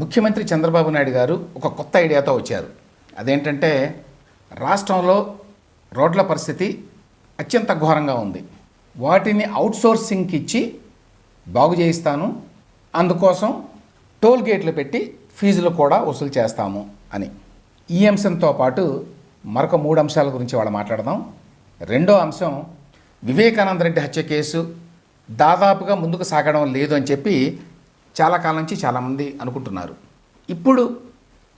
ముఖ్యమంత్రి చంద్రబాబు నాయుడు గారు ఒక కొత్త ఐడియాతో వచ్చారు. అదేంటంటే రాష్ట్రంలో రోడ్ల పరిస్థితి అత్యంత ఘోరంగా ఉంది. వాటిని అవుట్సోర్సింగ్కి ఇచ్చి బాగు చేయిస్తాను. అందుకోసం టోల్ గేట్లు పెట్టి ఫీజులు కూడా వసూలు చేస్తాము అని. ఈ అంశంతో పాటు మరొక మూడు అంశాల గురించి వాళ్ళు మాట్లాడదాం. రెండో అంశం వివేకానంద రెడ్డి హత్య కేసు దాదాపుగా ముందుకు సాగడం లేదు అని చెప్పి చాలా కాలం నుంచి చాలామంది అనుకుంటున్నారు. ఇప్పుడు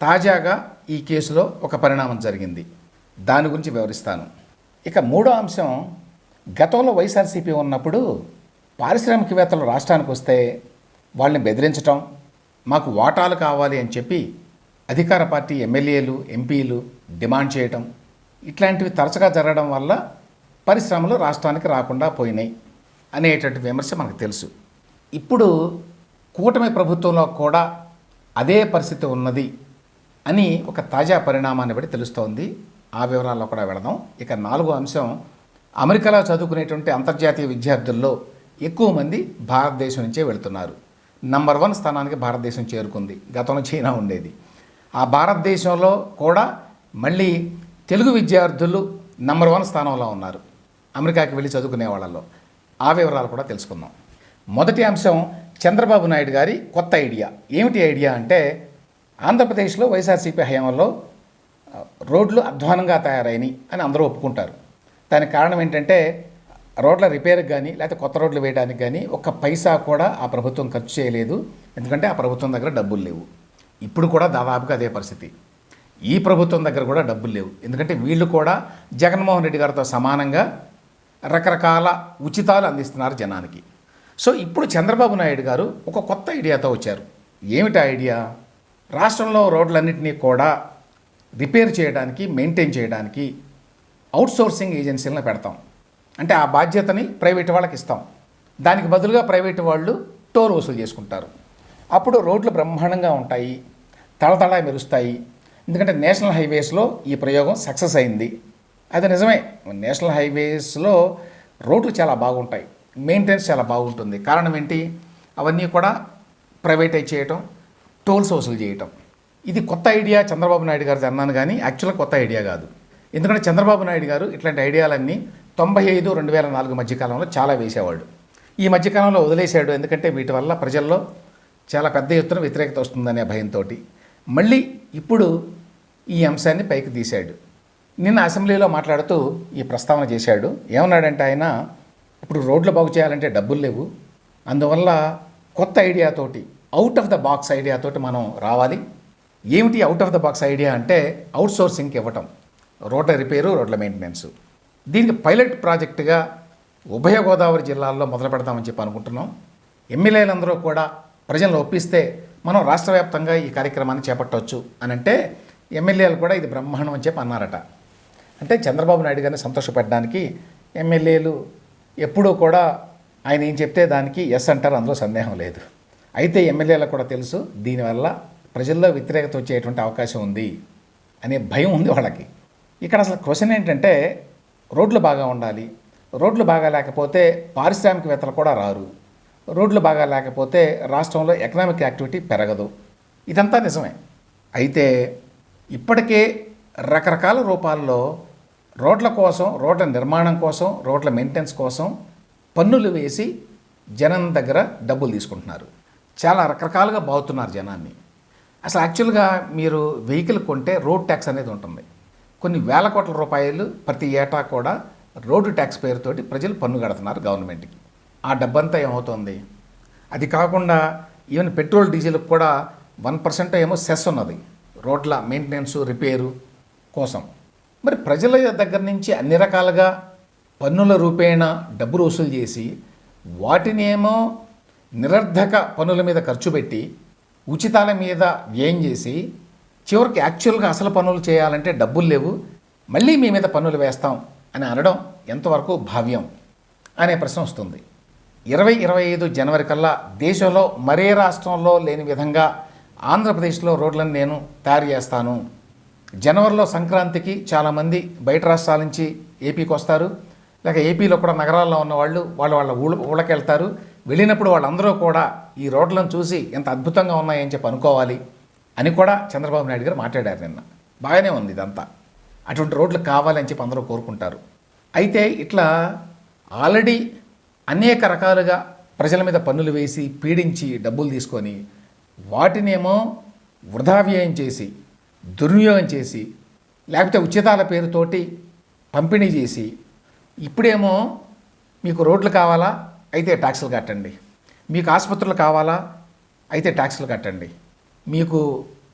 తాజాగా ఈ కేసులో ఒక పరిణామం జరిగింది. దాని గురించి వివరిస్తాను. ఇక మూడో అంశం గతంలో వైఎస్ఆర్సీపీ ఉన్నప్పుడు పారిశ్రామికవేత్తలు రాష్ట్రానికి వస్తే వాళ్ళని బెదిరించటం మాకు వాటాలు కావాలి అని చెప్పి అధికార పార్టీ ఎమ్మెల్యేలు ఎంపీలు డిమాండ్ చేయటం ఇట్లాంటివి తరచుగా జరగడం వల్ల పరిశ్రమలు రాష్ట్రానికి రాకుండా పోయినాయి అనేటటువంటి విమర్శ మనకు తెలుసు. ఇప్పుడు కూటమి ప్రభుత్వంలో కూడా అదే పరిస్థితి ఉన్నది అని ఒక తాజా పరిణామాన్ని బట్టి తెలుస్తోంది. ఆ వివరాల్లో కూడా వెళదాం. ఇక నాలుగో అంశం అమెరికాలో చదువుకునేటువంటి అంతర్జాతీయ విద్యార్థుల్లో ఎక్కువ మంది భారతదేశం నుంచే వెళుతున్నారు. నంబర్ వన్ స్థానానికి భారతదేశం చేరుకుంది. గతంలో చైనా ఉండేది. ఆ భారతదేశంలో కూడా మళ్ళీ తెలుగు విద్యార్థులు నంబర్ వన్ స్థానంలో ఉన్నారు. అమెరికాకి వెళ్ళి చదువుకునే వాళ్ళలో. ఆ వివరాలు కూడా తెలుసుకుందాం. మొదటి అంశం చంద్రబాబు నాయుడు గారి కొత్త ఐడియా. ఏమిటి ఐడియా అంటే ఆంధ్రప్రదేశ్లో వైఎస్ఆర్సీపీ హయాంలో రోడ్లు అధ్వానంగా తయారైనవి అని అందరూ ఒప్పుకుంటారు. దానికి కారణం ఏంటంటే రోడ్ల రిపేర్కి కానీ లేకపోతే కొత్త రోడ్లు వేయడానికి కానీ ఒక్క పైసా కూడా ఆ ప్రభుత్వం ఖర్చు చేయలేదు. ఎందుకంటే ఆ ప్రభుత్వం దగ్గర డబ్బులు లేవు. ఇప్పుడు కూడా దాదాపుగా అదే పరిస్థితి. ఈ ప్రభుత్వం దగ్గర కూడా డబ్బులు లేవు. ఎందుకంటే వీళ్ళు కూడా జగన్మోహన్ రెడ్డి గారితో సమానంగా రకరకాల ఉచితాలు అందిస్తున్నారు జనానికి. సో ఇప్పుడు చంద్రబాబు నాయుడు గారు ఒక కొత్త ఐడియాతో వచ్చారు. ఏమిటి ఐడియా? రాష్ట్రంలో రోడ్లన్నింటినీ కూడా రిపేర్ చేయడానికి మెయింటైన్ చేయడానికి అవుట్సోర్సింగ్ ఏజెన్సీలను పెడతాం. అంటే ఆ బాధ్యతని ప్రైవేట్ వాళ్ళకి ఇస్తాం. దానికి బదులుగా ప్రైవేట్ వాళ్ళు టోల్ వసూలు చేసుకుంటారు. అప్పుడు రోడ్లు బ్రహ్మాండంగా ఉంటాయి తళతళ మెరుస్తాయి. ఎందుకంటే నేషనల్ హైవేస్లో ఈ ప్రయోగం సక్సెస్ అయింది. అది నిజమే. నేషనల్ హైవేస్లో రోడ్లు చాలా బాగుంటాయి. మెయింటెనెన్స్ చాలా బాగుంటుంది. కారణం ఏంటి? అవన్నీ కూడా ప్రైవేటైజ్ చేయటం టోల్స్ వసూలు చేయటం. ఇది కొత్త ఐడియా చంద్రబాబు నాయుడు గారిది అన్నాను కానీ యాక్చువల్గా కొత్త ఐడియా కాదు. ఎందుకంటే చంద్రబాబు నాయుడు గారు ఇట్లాంటి ఐడియాలన్నీ తొంభై ఐదు రెండు వేల నాలుగు మధ్యకాలంలో చాలా వేసేవాడు ఈ మధ్యకాలంలో వదిలేశాడు ఎందుకంటే వీటి వల్ల ప్రజల్లో చాలా పెద్ద ఎత్తున వ్యతిరేకత వస్తుందనే భయంతో మళ్ళీ ఇప్పుడు ఈ అంశాన్ని పైకి తీశాడు. నిన్న అసెంబ్లీలో మాట్లాడుతూ ఈ ప్రస్తావన చేశాడు. ఏమన్నాడంటే ఆయన ఇప్పుడు రోడ్లు బాగు చేయాలంటే డబ్బులు లేవు. అందువల్ల కొత్త ఐడియాతోటి అవుట్ ఆఫ్ ద బాక్స్ ఐడియాతోటి మనం రావాలి. ఏమిటి out of the box idea అంటే అవుట్ సోర్సింగ్కి ఇవ్వటం రోడ్ల రిపేరు రోడ్ల మెయింటెనెన్స్ దీనికి పైలట్ ప్రాజెక్టుగా ఉభయ గోదావరి జిల్లాల్లో మొదలు పెడతామని చెప్పి అనుకుంటున్నాం. ఎమ్మెల్యేలందరూ కూడా ప్రజలను ఒప్పిస్తే మనం రాష్ట్ర వ్యాప్తంగా ఈ కార్యక్రమాన్ని చేపట్టవచ్చు అని అంటే ఎమ్మెల్యేలు కూడా ఇది బ్రహ్మాండం అని చెప్పి అన్నారట. అంటే చంద్రబాబు నాయుడు గారిని సంతోషపెట్టడానికి ఎమ్మెల్యేలు ఎప్పుడూ కూడా ఆయన ఏం చెప్తే దానికి ఎస్ అంటారు అందులో సందేహం లేదు. అయితే ఎమ్మెల్యేలకు కూడా తెలుసు దీనివల్ల ప్రజల్లో వ్యతిరేకత వచ్చేటువంటి అవకాశం ఉంది అనే భయం ఉంది వాళ్ళకి. ఇక్కడ అసలు క్వశ్చన్ ఏంటంటే రోడ్లు బాగా ఉండాలి. రోడ్లు బాగా లేకపోతే పారిశ్రామికవేత్తలు కూడా రారు. రోడ్లు బాగా లేకపోతే రాష్ట్రంలో ఎకనామిక్ యాక్టివిటీ పెరగదు. ఇదంతా నిజమే. అయితే ఇప్పటికే రకరకాల రూపాల్లో రోడ్ల కోసం రోడ్ల నిర్మాణం కోసం రోడ్ల మెయింటెనెన్స్ కోసం పన్నులు వేసి జనం దగ్గర డబ్బులు తీసుకుంటున్నారు. చాలా రకరకాలుగా బాగుతున్నారు జనాన్ని. అసలు యాక్చువల్గా మీరు వెహికల్ కొంటే రోడ్ ట్యాక్స్ అనేది ఉంటుంది. కొన్ని వేల కోట్ల రూపాయలు ప్రతి ఏటా కూడా రోడ్డు ట్యాక్స్ పేరుతోటి ప్రజలు పన్ను కడుతున్నారు గవర్నమెంట్కి. ఆ డబ్బంతా ఏమవుతుంది? అది కాకుండా ఈవెన్ పెట్రోల్ డీజిల్ కూడా వన్ పర్సెంట్ ఏమో సెస్ ఉన్నది. రోడ్ల మెయింటెనెన్స్ రిపేరు కోసం. మరి ప్రజల దగ్గర నుంచి అన్ని రకాలుగా పన్నుల రూపేణ డబ్బులు వసూలు చేసి వాటిని ఏమో నిరర్ధక పన్నుల మీద ఖర్చు పెట్టి ఉచితాల మీద వ్యయం చేసి చివరికి యాక్చువల్గా అసలు పనులు చేయాలంటే డబ్బులు లేవు మళ్ళీ మీ మీద పన్నులు వేస్తాం అని అనడం ఎంతవరకు భావ్యం అనే ప్రశ్న వస్తుంది. ఇరవై ఇరవై ఐదు జనవరి కల్లా దేశంలో మరే రాష్ట్రంలో లేని విధంగా ఆంధ్రప్రదేశ్లో రోడ్లను నేను తయారు చేస్తాను. జనవరిలో సంక్రాంతికి చాలామంది బయట రాష్ట్రాల నుంచి ఏపీకి వస్తారు. లేక ఏపీలో కూడా నగరాల్లో ఉన్న వాళ్ళు వాళ్ళ వాళ్ళ ఊళ్ళ ఊళ్ళకి వెళ్తారు వెళ్ళినప్పుడు వాళ్ళందరూ కూడా ఈ రోడ్లను చూసి ఎంత అద్భుతంగా ఉన్నాయని చెప్పి అనుకోవాలి అని కూడా చంద్రబాబు నాయుడు గారు మాట్లాడారు నిన్న. బాగానే ఉంది ఇదంతా. అటువంటి రోడ్లు కావాలని చెప్పి అందరూ కోరుకుంటారు. అయితే ఇట్లా ఆల్రెడీ అనేక రకాలుగా ప్రజల మీద పన్నులు వేసి పీడించి డబ్బులు తీసుకొని వాటినేమో వృధా వ్యయం చేసి దుర్వినియోగం చేసి లేకపోతే ఉచితాల పేరుతోటి పంపిణీ చేసి ఇప్పుడేమో మీకు రోడ్లు కావాలా అయితే ట్యాక్సులు కట్టండి. మీకు ఆసుపత్రులు కావాలా అయితే ట్యాక్సులు కట్టండి. మీకు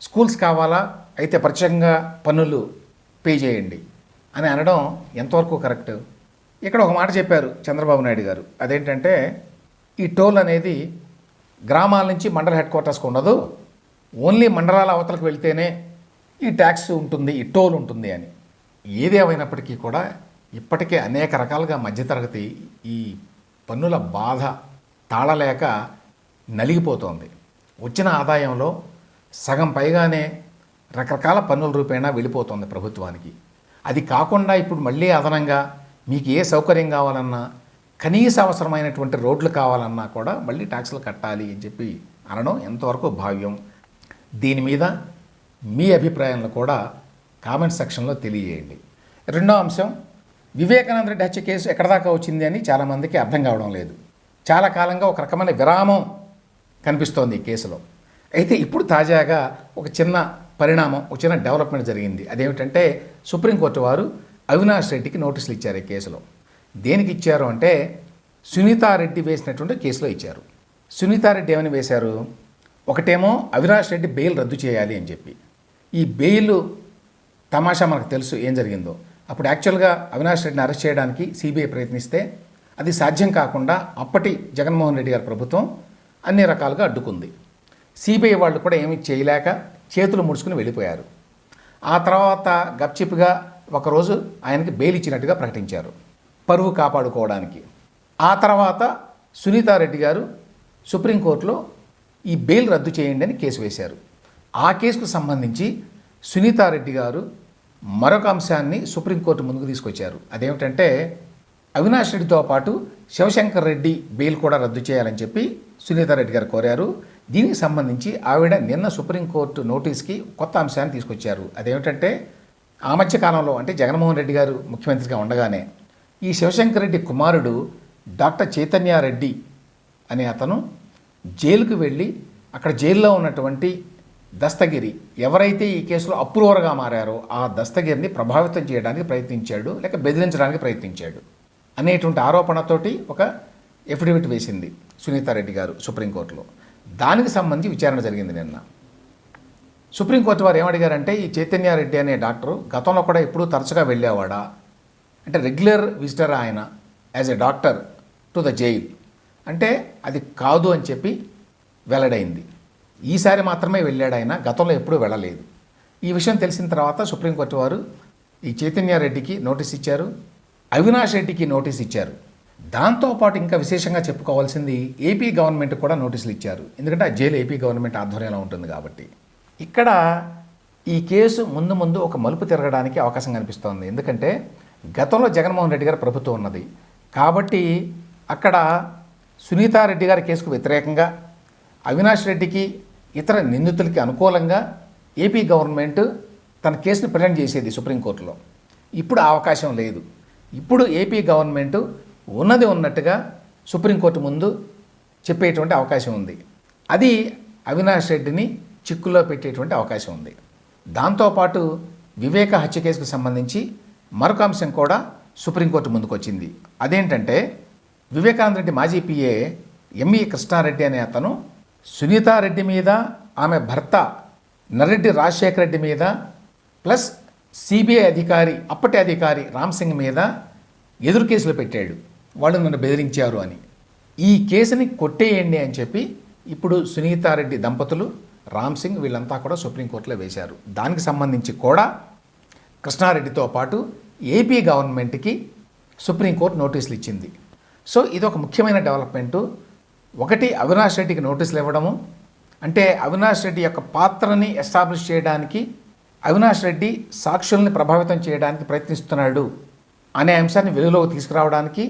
స్కూల్స్ కావాలా అయితే ప్రత్యేకంగా పన్నులు పే చేయండి అని అనడం ఎంతవరకు కరెక్ట్? ఇక్కడ ఒక మాట చెప్పారు చంద్రబాబు నాయుడు గారు. అదేంటంటే ఈ టోల్ అనేది గ్రామాల నుంచి మండల హెడ్ క్వార్టర్స్కి ఉండదు. ఓన్లీ మండలాల అవతలకు వెళ్తేనే ఈ ట్యాక్స్ ఉంటుంది ఈ టోల్ ఉంటుంది అని. ఏదేమైనప్పటికీ కూడా ఇప్పటికే అనేక రకాలుగా మధ్యతరగతి ఈ పన్నుల బాధ తాళలేక నలిగిపోతోంది. వచ్చిన ఆదాయంలో సగం పైగానే రకరకాల పన్నుల రూపేణా వెళ్ళిపోతుంది ప్రభుత్వానికి. అది కాకుండా ఇప్పుడు మళ్ళీ అదనంగా మీకు ఏ సౌకర్యం కావాలన్నా కనీస అవసరమైనటువంటి రోడ్లు కావాలన్నా కూడా మళ్ళీ ట్యాక్సులు కట్టాలి అని చెప్పి అనడం ఎంతవరకు భావ్యం? దీని మీద మీ అభిప్రాయాలను కూడా కామెంట్ సెక్షన్లో తెలియజేయండి. రెండో అంశం వివేకానంద రెడ్డి హత్య కేసు ఎక్కడ దాకా వచ్చింది అని చాలామందికి అర్థం కావడం లేదు. చాలా కాలంగా ఒక రకమైన విరామం కనిపిస్తోంది ఈ కేసులో. అయితే ఇప్పుడు తాజాగా ఒక చిన్న పరిణామం ఒక చిన్న డెవలప్మెంట్ జరిగింది. అదేమిటంటే సుప్రీంకోర్టు వారు అవినాష్ రెడ్డికి నోటీసులు ఇచ్చారు ఈ కేసులో. దేనికి ఇచ్చారు అంటే సునీతారెడ్డి వేసినటువంటి కేసులో ఇచ్చారు. సునీతారెడ్డి ఏమని వేశారు? ఒకటేమో అవినాష్ రెడ్డి బెయిల్ రద్దు చేయాలి అని చెప్పి. ఈ బెయిల్ తమాషా మనకు తెలుసు ఏం జరిగిందో. అప్పుడు యాక్చువల్గా అవినాష్ రెడ్డిని అరెస్ట్ చేయడానికి సిబిఐ ప్రయత్నిస్తే అది సాధ్యం కాకుండా అప్పటి జగన్మోహన్ రెడ్డి గారి ప్రభుత్వం అన్ని రకాలుగా అడ్డుకుంది. సిబిఐ వాళ్ళు కూడా ఏమీ చేయలేక చేతులు ముడుచుకుని వెళ్ళిపోయారు. ఆ తర్వాత గప్చిప్గా ఒకరోజు ఆయనకి బెయిల్ ఇచ్చినట్టుగా ప్రకటించారు. పరువు కాపాడుకోవడానికి. ఆ తర్వాత సునీతారెడ్డి గారు సుప్రీంకోర్టులో ఈ బెయిల్ రద్దు చేయండి అని కేసు వేశారు. ఆ కేసుకు సంబంధించి సునీతారెడ్డి గారు మరొక అంశాన్ని సుప్రీంకోర్టు ముందుకు తీసుకొచ్చారు. అదేమిటంటే అవినాష్ రెడ్డితో పాటు శివశంకర్ రెడ్డి బెయిల్ కూడా రద్దు చేయాలని చెప్పి సునీతారెడ్డి గారు కోరారు. దీనికి సంబంధించి ఆవిడ నిన్న సుప్రీంకోర్టు నోటీస్కి కొత్త అంశాన్ని తీసుకొచ్చారు. అదేమిటంటే ఆ మధ్యకాలంలో అంటే జగన్మోహన్ రెడ్డి గారు ముఖ్యమంత్రిగా ఉండగానే ఈ శివశంకర్ రెడ్డి కుమారుడు డాక్టర్ చైతన్యారెడ్డి అనే అతను జైలుకు వెళ్ళి అక్కడ జైల్లో ఉన్నటువంటి దస్తగిరి ఎవరైతే ఈ కేసులో అప్రూవర్గా మారారో ఆ దస్తగిరిని ప్రభావితం చేయడానికి ప్రయత్నించాడు లేక బెదిరించడానికి ప్రయత్నించాడు అనేటువంటి ఆరోపణతోటి ఒక ఎఫిడవిట్ వేసింది సునీతారెడ్డి గారు సుప్రీంకోర్టులో. దానికి సంబంధించి విచారణ జరిగింది నిన్న. సుప్రీంకోర్టు వారు ఏమడిగారంటే ఈ చైతన్యారెడ్డి అనే డాక్టరు గతంలో కూడా ఎప్పుడూ తరచుగా వెళ్ళేవాడా? అంటే రెగ్యులర్ విజిటర్ ఆయన as a doctor to the jail. అంటే అది కాదు అని చెప్పి వెల్లడైంది. ఈసారి మాత్రమే వెళ్ళాడు ఆయన గతంలో ఎప్పుడూ వెళ్ళలేదు. ఈ విషయం తెలిసిన తర్వాత సుప్రీంకోర్టు వారు ఈ చైతన్యారెడ్డికి నోటీస్ ఇచ్చారు అవినాష్ రెడ్డికి నోటీస్ ఇచ్చారు. దాంతోపాటు ఇంకా విశేషంగా చెప్పుకోవాల్సింది ఏపీ గవర్నమెంట్ కూడా నోటీసులు ఇచ్చారు. ఎందుకంటే ఆ జైలు ఏపీ గవర్నమెంట్ ఆధ్వర్యంలో ఉంటుంది కాబట్టి. ఇక్కడ ఈ కేసు ముందు ముందు ఒక మలుపు తిరగడానికి అవకాశం కనిపిస్తోంది. ఎందుకంటే గతంలో జగన్మోహన్ రెడ్డి గారు ప్రభుత్వం ఉన్నది. కాబట్టి అక్కడ సునీతారెడ్డి గారి కేసుకు వ్యతిరేకంగా అవినాష్ రెడ్డికి ఇతర నిందితులకి అనుకూలంగా ఏపీ గవర్నమెంట్ తన కేసును ప్రజెంట్ చేసేది సుప్రీంకోర్టులో. ఇప్పుడు ఆ అవకాశం లేదు. ఇప్పుడు ఏపీ గవర్నమెంట్ ఉన్నది ఉన్నట్టుగా సుప్రీంకోర్టు ముందు చెప్పేటువంటి అవకాశం ఉంది. అది అవినాష్ రెడ్డిని చిక్కులో పెట్టేటువంటి అవకాశం ఉంది. దాంతోపాటు వివేక హత్య కేసుకు సంబంధించి మరొక అంశం కూడా సుప్రీంకోర్టు ముందుకు వచ్చింది అదేంటంటే వివేకానంద రెడ్డి మాజీ పిఏ ఎంఈ కృష్ణారెడ్డి అనే అతను సునీతారెడ్డి మీద ఆమె భర్త నరెడ్డి రాజశేఖర రెడ్డి మీద ప్లస్ సిబిఐ అధికారి అప్పటి అధికారి రామ్ సింగ్ మీద ఎదురు కేసులు పెట్టాడు. వాళ్ళు నన్ను బెదిరించారు అని. ఈ కేసుని కొట్టేయండి అని చెప్పి ఇప్పుడు సునీతారెడ్డి దంపతులు రామ్ సింగ్ వీళ్ళంతా కూడా సుప్రీంకోర్టులో వేశారు. దానికి సంబంధించి కూడా కృష్ణారెడ్డితో పాటు ఏపీ గవర్నమెంట్కి సుప్రీంకోర్టు నోటీసులు ఇచ్చింది. సో ఇది ఒక ముఖ్యమైన డెవలప్మెంటు. ఒకటి అవినాష్ రెడ్డికి నోటీసులు ఇవ్వడము అంటే అవినాష్ రెడ్డి యొక్క పాత్రని ఎస్టాబ్లిష్ చేయడానికి అవినాష్ రెడ్డి సాక్షుల్ని ప్రభావితం చేయడానికి ప్రయత్నిస్తున్నాడు అనే అంశాన్ని వెలుగులోకి తీసుకురావడానికి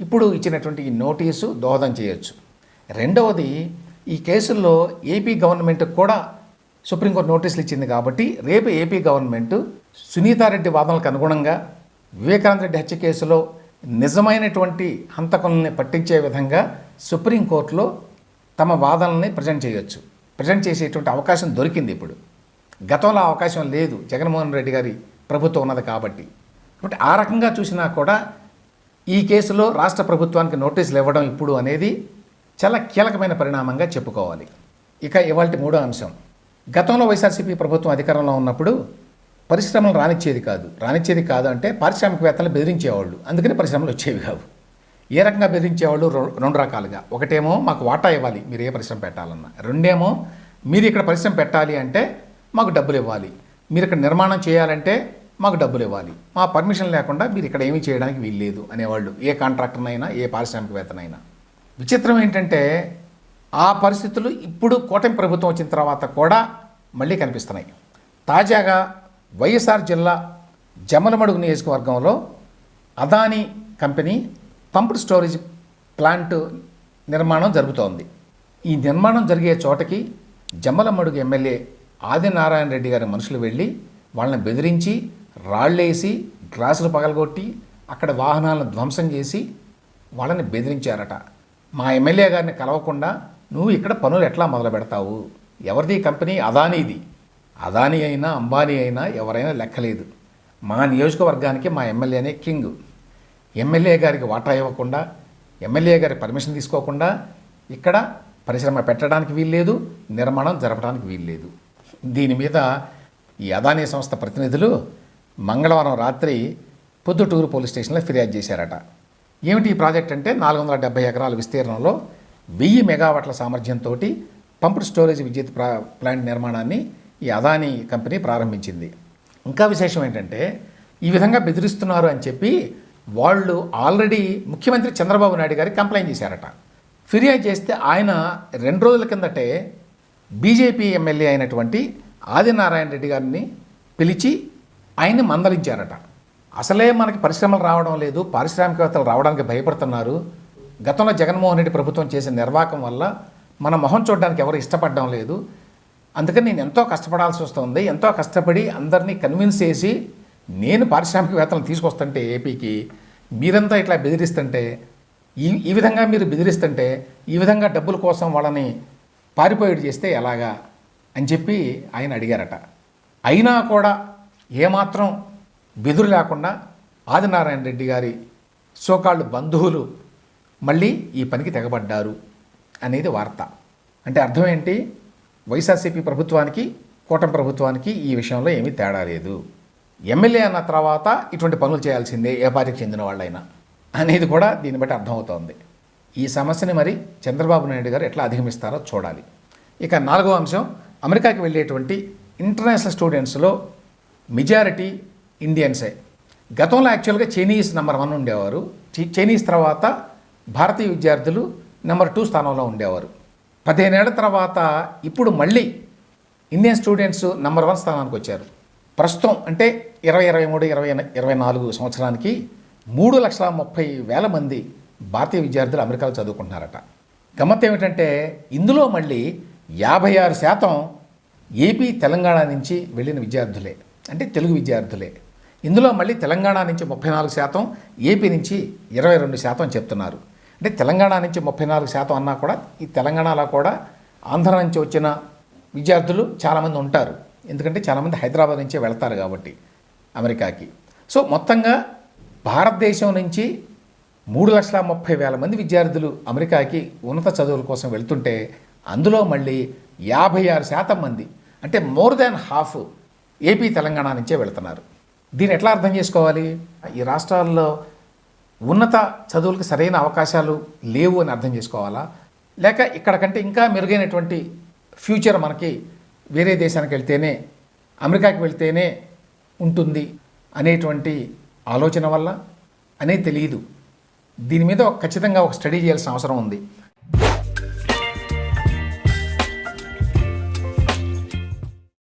ఇప్పుడు ఇచ్చినటువంటి ఈ నోటీసు దోహదం చేయొచ్చు. రెండవది ఈ కేసుల్లో ఏపీ గవర్నమెంట్ కూడా సుప్రీంకోర్టు నోటీసులు ఇచ్చింది కాబట్టి రేపు ఏపీ గవర్నమెంట్ సునీతారెడ్డి వాదనలకు అనుగుణంగా వివేకానంద రెడ్డి హత్య కేసులో నిజమైనటువంటి హంతకుల్ని పట్టించే విధంగా సుప్రీంకోర్టులో తమ వాదనల్ని ప్రజెంట్ చేయొచ్చు. ప్రజెంట్ చేసేటువంటి అవకాశం దొరికింది ఇప్పుడు. గతంలో అవకాశం లేదు. జగన్మోహన్ రెడ్డి గారి ప్రభుత్వం ఉన్నది కాబట్టి. కాబట్టి ఆ రకంగా చూసినా కూడా ఈ కేసులో రాష్ట్ర ప్రభుత్వానికి నోటీసులు ఇవ్వడం ఇప్పుడు అనేది చాలా కీలకమైన పరిణామంగా చెప్పుకోవాలి. ఇక ఇవాళ మూడో అంశం. గతంలో వైఎస్ఆర్సీపీ ప్రభుత్వం అధికారంలో ఉన్నప్పుడు పరిశ్రమలు రానిచ్చేది కాదు. రానిచ్చేది కాదు అంటే పారిశ్రామికవేత్తలు బెదిరించేవాళ్ళు. అందుకని పరిశ్రమలు వచ్చేవి కావు. ఏ రకంగా బెదిరించేవాళ్ళు రెండు రకాలుగా. ఒకటేమో మాకు వాటా ఇవ్వాలి మీరు ఏ పరిశ్రమ పెట్టాలన్నా. రెండేమో మీరు ఇక్కడ పరిశ్రమ పెట్టాలి అంటే మాకు డబ్బులు ఇవ్వాలి. మీరు ఇక్కడ నిర్మాణం చేయాలంటే మాకు డబ్బులు ఇవ్వాలి. మా పర్మిషన్ లేకుండా మీరు ఇక్కడ ఏమీ చేయడానికి వీల్లేదు అనేవాళ్ళు ఏ కాంట్రాక్టర్నైనా ఏ పారిశ్రామికవేత్తనైనా. విచిత్రం ఏంటంటే ఆ పరిస్థితులు ఇప్పుడు కూటమి ప్రభుత్వం వచ్చిన తర్వాత కూడా మళ్ళీ కనిపిస్తున్నాయి. తాజాగా వైఎస్ఆర్ జిల్లా జమలమడుగు నియోజకవర్గంలో Adani company pumped storage plant నిర్మాణం జరుగుతోంది. ఈ నిర్మాణం జరిగే చోటకి జమ్మలమడుగు ఎమ్మెల్యే ఆదినారాయణ రెడ్డి గారి మనుషులు వెళ్ళి వాళ్ళని బెదిరించి రాళ్ళేసి గ్లాసులు పగలగొట్టి అక్కడ వాహనాలను ధ్వంసం చేసి వాళ్ళని బెదిరించారట. మా ఎమ్మెల్యే గారిని కలవకుండా నువ్వు ఇక్కడ పనులు ఎట్లా మొదలు పెడతావు? ఎవరిది కంపెనీ? అదానీది అదానీ అయినా అంబానీ అయినా ఎవరైనా లెక్కలేదు. మా నియోజకవర్గానికి మా ఎమ్మెల్యేనే కింగ్. ఎమ్మెల్యే గారికి వాటా ఇవ్వకుండా ఎమ్మెల్యే గారి పర్మిషన్ తీసుకోకుండా ఇక్కడ పరిశ్రమ పెట్టడానికి వీల్లేదు నిర్మాణం జరపడానికి వీల్లేదు. దీని మీద ఈ అదానీ సంస్థ ప్రతినిధులు మంగళవారం రాత్రి పొద్దుటూరు పోలీస్ స్టేషన్లో ఫిర్యాదు చేశారట. ఏమిటి ఈ ప్రాజెక్ట్ అంటే? నాలుగు వందల డెబ్బై ఎకరాల విస్తీర్ణంలో వెయ్యి మెగావాట్ల సామర్థ్యంతో పంప్డ్ స్టోరేజ్ విద్యుత్ ప్రా ప్లాంట్ నిర్మాణాన్ని ఈ అదానీ కంపెనీ ప్రారంభించింది. ఇంకా విశేషం ఏంటంటే ఈ విధంగా బెదిరిస్తున్నారు అని చెప్పి వాళ్ళు ఆల్రెడీ ముఖ్యమంత్రి చంద్రబాబు నాయుడు గారికి కంప్లైంట్ చేశారట. ఫిర్యాదు చేస్తే ఆయన రెండు రోజుల కిందటే బీజేపీ ఎమ్మెల్యే అయినటువంటి ఆదినారాయణ రెడ్డి గారిని పిలిచి ఆయన్ని మందలించారట. అసలే మనకి పరిశ్రమలు రావడం లేదు పారిశ్రామికవేత్తలు రావడానికి భయపడుతున్నారు. గతంలో జగన్మోహన్ రెడ్డి ప్రభుత్వం చేసిన నిర్వాహకం వల్ల మన మొహం చూడడానికి ఎవరు ఇష్టపడడం లేదు. అందుకని నేను ఎంతో కష్టపడాల్సి వస్తుంది ఎంతో కష్టపడి అందరినీ కన్విన్స్ చేసి నేను పారిశ్రామికవేత్తలను తీసుకొస్తుంటే ఏపీకి మీరంతా ఇట్లా బెదిరిస్తుంటే ఈ ఈ విధంగా మీరు బెదిరిస్తుంటే ఈ విధంగా డబ్బుల కోసం వాళ్ళని పారిపోయేది చేస్తే ఎలాగా అని చెప్పి ఆయన అడిగారట. అయినా కూడా ఏమాత్రం బెదురు లేకుండా ఆదినారాయణ రెడ్డి గారి సోకాళ్ళు బంధువులు మళ్ళీ ఈ పనికి తెగబడ్డారు అనేది వార్త. అంటే అర్థం ఏంటి? వైఎస్ఆర్సీపీ ప్రభుత్వానికి కూటమి ప్రభుత్వానికి ఈ విషయంలో ఏమీ తేడా లేదు. ఎమ్మెల్యే అన్న తర్వాత ఇటువంటి పనులు చేయాల్సిందే ఏ పార్టీకి చెందిన వాళ్ళైనా అనేది కూడా దీన్ని బట్టి అర్థమవుతోంది. ఈ సమస్యని మరి చంద్రబాబు నాయుడు గారు ఎట్లా అధిగమిస్తారో చూడాలి. ఇక నాలుగో అంశం అమెరికాకి వెళ్ళేటువంటి ఇంటర్నేషనల్ స్టూడెంట్స్లో మెజారిటీ ఇండియన్సే. గతంలో యాక్చువల్గా చైనీస్ నెంబర్ వన్ ఉండేవారు. చీ- చైనీస్ తర్వాత భారతీయ విద్యార్థులు నెంబర్ టూ స్థానంలో ఉండేవారు. పదిహేనేళ్ళ తర్వాత ఇప్పుడు మళ్ళీ ఇండియన్ స్టూడెంట్స్ నెంబర్ వన్ స్థానానికి వచ్చారు. ప్రస్తుతం అంటే ఇరవై ఇరవై మూడు ఇరవై ఇరవై నాలుగు సంవత్సరానికి మూడు లక్షల ముప్పై వేల మంది భారతీయ విద్యార్థులు అమెరికాలో చదువుకుంటున్నారట. గమ్మత్ ఏమిటంటే ఇందులో మళ్ళీ యాభై ఆరు శాతం ఏపీ తెలంగాణ నుంచి వెళ్ళిన విద్యార్థులే. అంటే తెలుగు విద్యార్థులే. ఇందులో మళ్ళీ తెలంగాణ నుంచి ముప్పై నాలుగు శాతం ఏపీ నుంచి ఇరవై రెండు శాతం చెప్తున్నారు. అంటే తెలంగాణ నుంచి ముప్పై నాలుగు శాతం అన్నా కూడా ఈ తెలంగాణలో కూడా ఆంధ్ర నుంచి వచ్చిన విద్యార్థులు చాలామంది ఉంటారు. ఎందుకంటే చాలామంది హైదరాబాద్ నుంచే వెళ్తారు కాబట్టి అమెరికాకి. సో మొత్తంగా భారతదేశం నుంచి మూడు లక్షల ముప్పై వేల మంది విద్యార్థులు అమెరికాకి ఉన్నత చదువుల కోసం వెళ్తుంటే అందులో మళ్ళీ యాభై ఆరు శాతం మంది అంటే more than half AP Telangana నుంచే వెళ్తున్నారు. దీన్ని ఎట్లా అర్థం చేసుకోవాలి? ఈ రాష్ట్రాల్లో ఉన్నత చదువులకు సరైన అవకాశాలు లేవు అని అర్థం చేసుకోవాలా? లేక ఇక్కడ కంటే ఇంకా మెరుగైనటువంటి ఫ్యూచర్ మనకి వేరే దేశానికి వెళ్తేనే అమెరికాకి వెళ్తేనే ఉంటుంది అనేటువంటి ఆలోచన వల్ల అనేది తెలియదు. దీని మీద ఖచ్చితంగా ఒక స్టడీ చేయాల్సిన అవసరం ఉంది.